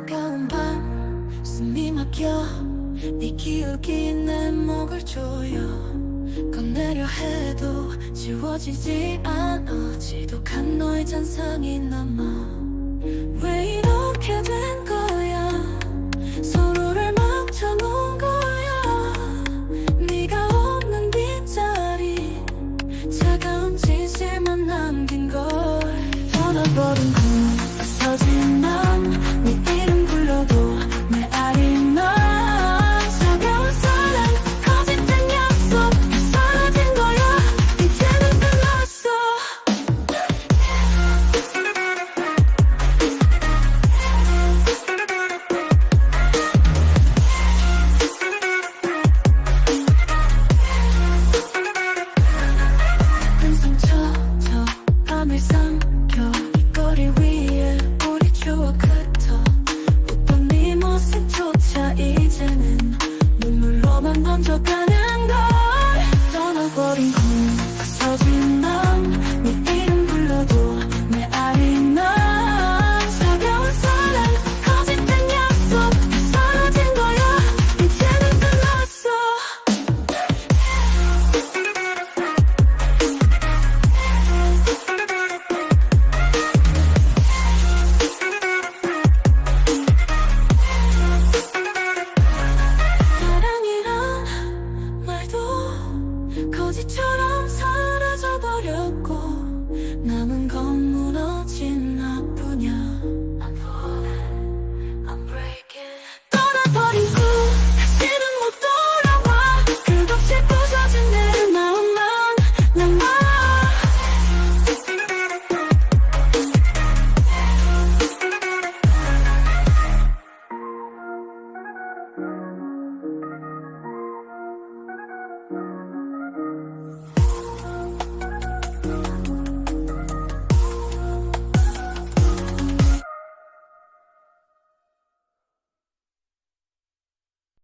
차가운 밤 숨이 막혀 네 기억이 내 목을 조여 꺼내려 해도 지워지지 않아 지독한 너의 잔상이 남아 왜 이렇게 된 거야? 서로를 망쳐놓은 거야? 네가 없는 빈자리 차가운 진실만 남긴 걸 떠나버린 그